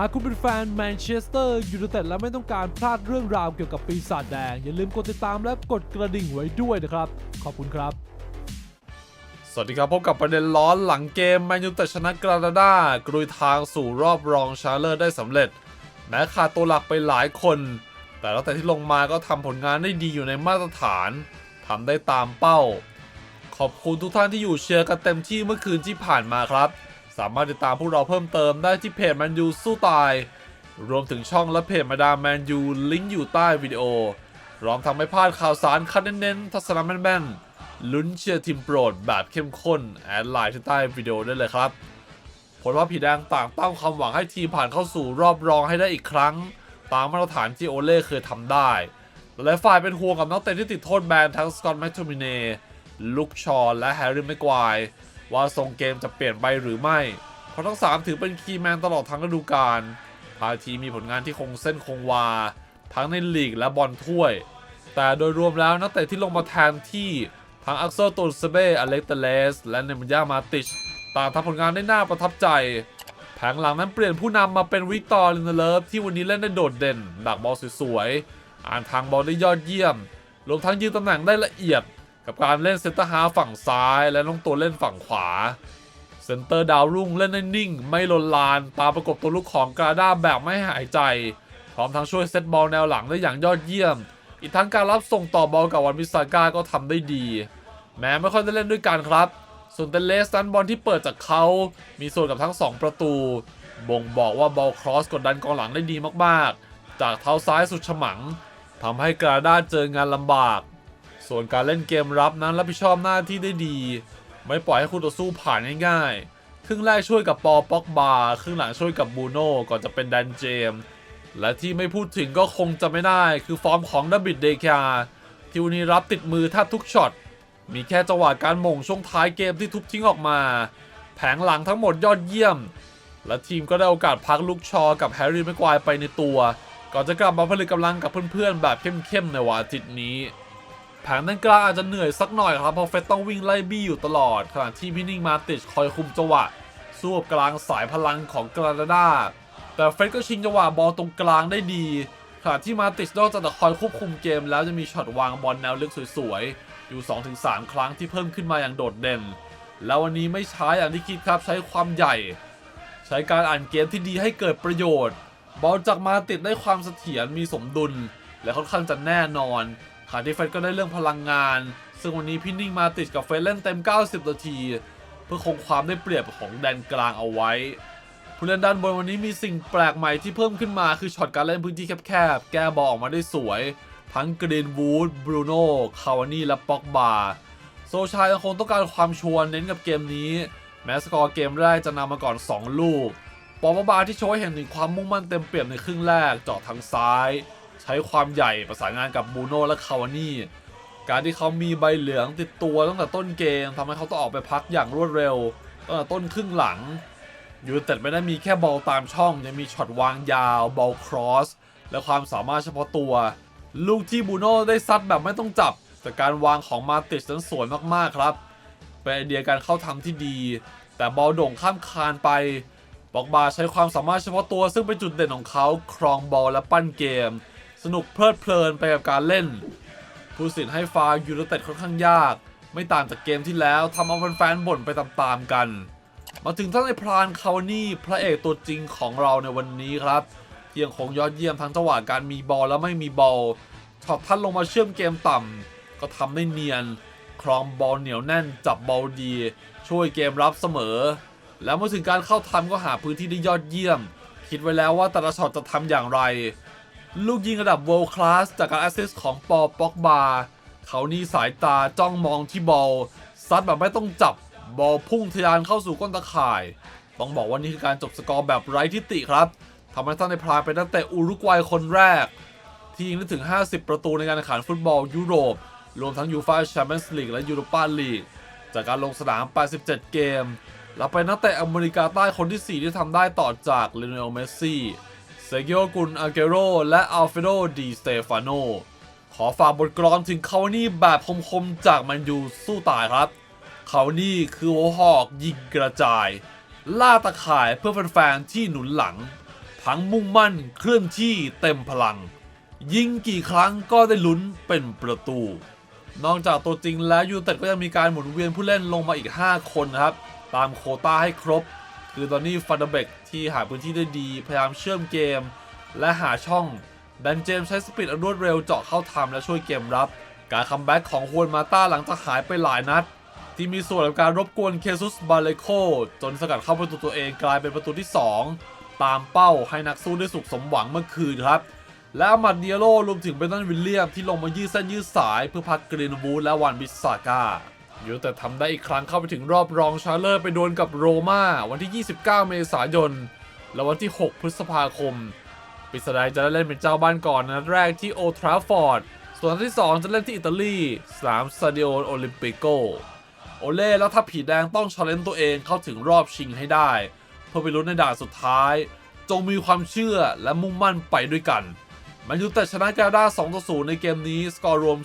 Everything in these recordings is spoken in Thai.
หากคุณเป็นแฟนแมนเชสเตอร์ยูไนเต็ดและไม่ต้องการพลาดเรื่องราวเกี่ยวกับปีศาจแดง อย่าลืมกดติดตามและกดกระดิ่งไว้ด้วยนะครับ ขอบคุณครับ สวัสดีครับ พบกับประเด็นร้อนหลังเกมแมนยูแต่ชนะกรานาดากรุยทางสู่รอบรองชาเลอร์ได้สำเร็จ แม้ขาดตัวหลักไปหลายคน แต่แล้วแต่ที่ลงมาก็ทำผลงานได้ดีอยู่ในมาตรฐานทำได้ตามเป้า ขอบคุณทุกท่านที่อยู่เชียร์กันเต็มที่เมื่อคืนที่ผ่านมาครับ สามารถติดตามพวกเราเพิ่มเติมได้ที่เพจแมนยูสู้ตาย รวมถึงช่องและเพจมาดามแมนยูลิงก์อยู่ใต้วิดีโอพร้อมทำให้พลาดข่าวสารคัดเน้นๆทัศนแม่นๆลุ้นเชียร์ทีมโปรดแบบเข้มข้น แอดไลน์ที่ใต้วิดีโอได้เลยครับ ผลว่าผีแดงต่างตั้งความหวังให้ทีมผ่านเข้าสู่รอบรองให้ได้อีกครั้ง ตามมาตรฐานที่โอเล่เคยทำได้หลายฝ่ายเป็นห่วงกับนักเตะที่ติดโทษแบนทั้งสกอตต์แมคโทมิเน่ลุคชอร์และแฮร์รี่แม็กควาย ว่าทรงเกมจะเปลี่ยนไปหรือไม่ เพราะทั้ง 3 ถือเป็นคีย์แมนตลอดทั้งฤดูกาลพาทีมมีผลงานที่คงเส้นคงวา ทั้งในลีกและบอลถ้วย แต่โดยรวมแล้วนักเตะที่ลงมาแทนที่ทั้งอักเซอร์ตูนเซเบอเล็กเตเลส และเนมยามาติชต่างทำผลงานได้น่าประทับใจ แผงหลังนั้นเปลี่ยนผู้นำมาเป็นวิกตอร์ลินเดเลฟที่วันนี้เล่นได้โดดเด่น ดักบอลสวยๆ อ่านทางบอลได้ยอดเยี่ยม รวมทั้งยืนตำแหน่งได้ละเอียด กับการเล่นเซนเตอร์ฮาฝั่งซ้ายและลงตัวเล่นฝั่งขวาเซนเตอร์ดาวรุ่งเล่นได้นิ่ง ไม่ลนลาน ตามประกบตัวลูกของกาด้าแบบไม่หายใจ พร้อมทั้งช่วยเซตบอลแนวหลังได้อย่างยอดเยี่ยม อีกทั้งการรับส่งต่อบอลกับวันมิสซาก้าก็ทำได้ดี แม้ไม่ค่อยได้เล่นด้วยกันครับส่วนเตเลสนั้นบอลที่เปิดจากเขา มีส่วนกับทั้ง 2 ประตู บ่งบอกว่าบอลครอสกดดันกองหลังได้ดีมากๆ จากเท้าซ้ายสุดฉมังทำให้กาด้าเจองานลำบาก ส่วนการเล่นเกมรับนั้นรับผิดชอบหน้าที่ได้ดี ไม่ปล่อยให้คู่ต่อสู้ผ่านง่ายๆ ครึ่งแรกช่วยกับปอป็อกบาครึ่งหลังช่วยกับบูโน่ก่อนจะเป็นแดนเจมส์และที่ไม่พูดถึงก็คงจะไม่ได้ คือฟอร์มของดับบิดเดคาที่วันนี้รับติดมือแทบทุกช็อต มีแค่จังหวะการหม่งช่วงท้ายเกมที่ทุบทิ้งออกมา แผงหลังทั้งหมดยอดเยี่ยม และทีมก็ได้โอกาสพักลุกชอกับแฮร์รี่แม็กควายไปในตัว ก่อนจะกลับมาผลิตกำลังกับเพื่อนๆแบบเข้มๆในวันอาทิตย์นี้ แผงด้านกลางอาจจะเหนื่อยสักหน่อยครับเพราะเฟสต้องวิ่งไล่บี้อยู่ตลอดขณะที่พี่นิ่งมาติดคอยคุมจังหวะสู้กับกลางสายพลังของกรานาดาแต่เฟสก็ชิงจังหวะบอลตรงกลางได้ดีขณะที่มาติชนอกจากจะคอยควบคุมเกม แล้วจะมีช็อตวางบอลแนวลึกสวยๆ อยู่ 2-3 ครั้งที่เพิ่มขึ้นมาอย่างโดดเด่น แล้ววันนี้ไม่ใช้อย่างที่คิดครับใช้ความใหญ่ ใช้การอ่านเกมที่ดีให้เกิดประโยชน์ บอลจากมาติดได้ความเสถียรมีสมดุล และค่อนข้างจะแน่นอน ขณะที่เฟสก็ได้เรื่องพลังงาน ซึ่งวันนี้พี่นิ่งมาติดกับเฟสเล่นเต็ม 90 นาที เพื่อคงความได้เปรียบของแดนกลางเอาไว้ ผู้เล่นด้านบนวันนี้มีสิ่งแปลกใหม่ที่เพิ่มขึ้นมาคือช็อตการเล่นพื้นที่แคบๆ แก้บอลออกมาได้สวย ทั้งกรีนวูดบรูโน่คาวานี่และป็อกบาโซชายังคงต้องการความชวร์เน้นกับเกมนี้ แม้สกอร์เกมแรกจะนำมาก่อน 2 ลูกปอบบาที่โชว์ให้เห็นถึงความมุ่งมั่นเต็มเปี่ยมในครึ่งแรกเจาะทางซ้าย ใช้ความใหญ่ประสานงานกับบูโน่และคาวานี่การที่เขามีใบเหลืองติดตัวตั้งแต่ต้นเกมทำให้เขาต้องออกไปพักอย่างรวดเร็วตั้งแต่ต้นครึ่งหลังยูไนเต็ดไม่ได้มีแค่บอลตามช่อง ยังมีช็อตวางยาวบอลครอส และความสามารถเฉพาะตัว ลูกที่บูโน่ได้ซัดแบบไม่ต้องจับ แต่การวางของมาติชนั้นสวยมากๆครับ เป็นไอเดียการเข้าทำที่ดี แต่บอลโด่งข้ามคานไปบอกบาใช้ความสามารถเฉพาะตัวซึ่งเป็นจุดเด่นของเขาครองบอลและปั้นเกม สนุกเพลิดเพลินไปกับการเล่น ผู้สินให้ฟาวยูไนเต็ดค่อนข้างยาก ไม่ต่างจากเกมที่แล้วทำเอาแฟนๆบ่นไปตามๆกัน มาถึงท่านในพรานคาวานี่พระเอกตัวจริงของเราในวันนี้ครับที่ยังคงยอดเยี่ยมทั้งจังหวะการมีบอลและไม่มีบอลช็อตท่านลงมาเชื่อมเกมต่ำก็ทำได้เนียน ครองบอลเหนียวแน่นจับบอลดี ช่วยเกมรับเสมอ แล้วเมื่อถึงการเข้าทำก็หาพื้นที่ได้ยอดเยี่ยม คิดไว้แล้วว่าแต่ละช็อตจะทำอย่างไร ลูกยิงระดับ world class จากการแอสซิสต์ของปอป็อกบาเขานี่สายตาจ้องมองที่บอลซัดแบบไม่ต้องจับบอลพุ่งทะยานเข้าสู่ก้นตะข่าย ต้องบอกว่านี่คือการจบสกอร์แบบไร้ทิฏฐิครับทำให้ท่านในพรายเป็นนักเตะอุรุกวัยคนแรก ที่ยิงได้ถึง 50 ประตูในการแข่งขันฟุตบอลยุโรป รวมทั้งยูฟ่าแชมเปี้ยนส์ลีกและยูโรปาลีกจากการลงสนาม 87 เกม และเป็นนักเตะอเมริกาใต้คนที่ 4 ที่ทำได้ต่อจากเลโอนลเมสซี่ เซกิโอกุนอาเกโร และอัลเฟโดดีสเตฟานโน ขอฝากบทกลอนถึงเขานี่แบบคมๆจากมันยูสู้ตายครับ เขานี่คือหัวหอกยิงกระจาย ล่าตะข่ายเพื่อแฟนๆที่หนุนหลังพทั้งมุ่งมั่นเคลื่อนที่เต็มพลัง ยิงกี่ครั้งก็ได้ลุ้นเป็นประตู นอกจากตัวจริงแล้วยูเต็ดก็ยังมีการหมุนเวียนผู้เล่นลงมาอีก 5 คนนะครับ ตามโคต้าให้ครบ คือตอนนี้ฟันเดเบกที่หาพื้นที่ได้ดี พยายามเชื่อมเกม และหาช่องดันเจมใช้สปีดอันรวดเร็วเจาะเข้าทำและช่วยเกมรับ การคัมแบ็กของฮวนมาต้าหลังจากหายไปหลายนัด ที่มีส่วนกับการรบกวนเคซุสบาเลโคจนสกัดเข้าประตูตัวเองกลายเป็นประตูที่ 2 ตามเป้าให้นักสู้ได้สุขสมหวังเมื่อคืนครับและอามัดเดียโลรวมถึงเบนตันวิลเลียมที่ลงมายืดเส้นยืดสายเพื่อพักกรีนวูดและวันบิสซาก้า ยูแต่ทำได้อีกครั้งเข้าไปถึงรอบรองชาเลอร์ไปโดวลกับโรม่าวันที่ 29 เมษายน และวันที่ 6 พฤษภาคมปิสดายจะได้เล่นเป็นเจ้าบ้านก่อนนัดแรกที่โอทราฟอร์ด ส่วนนัดที่ 2 จะเล่นที่อิตาลีสนามซาดิโอโอลิมปิโก โอเล่แล้วถ้าผีแดงต้องชาเลนจ์ตัวเองเข้าถึงรอบชิงให้ได้ เพื่อไปลุ้นในด่านสุดท้าย จงมีความเชื่อและมุ่งมั่นไปด้วยกันมนยูแต่ชนะกาดา2-0 ในเกมนี้สกอร์รวม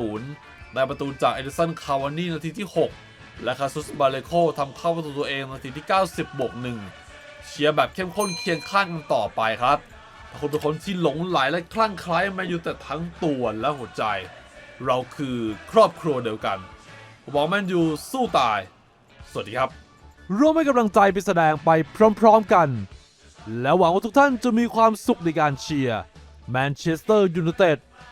4-0 ได้ประตูจากเอเดสันคาวานี่นาทีที่ 6 และคาซุสบาเลโคทำเข้าประตูตัวเองนาทีที่ 90บวก1เชียร์แบบเข้มข้นเคียงข้างกันต่อไปครับถ้าคุณเป็นคนที่หลงไหลและคลั่งไคล้แมนยูแต่ทั้งตัวและหัวใจ เราคือครอบครัวเดียวกันผมบอกแมนยูสู้ตาย สวัสดีครับ ร่วมให้กำลังใจไปแสดงไปพร้อมๆกัน และหวังว่าทุกท่านจะมีความสุขในการเชียร์แมนเชสเตอร์ยูไนเต็ด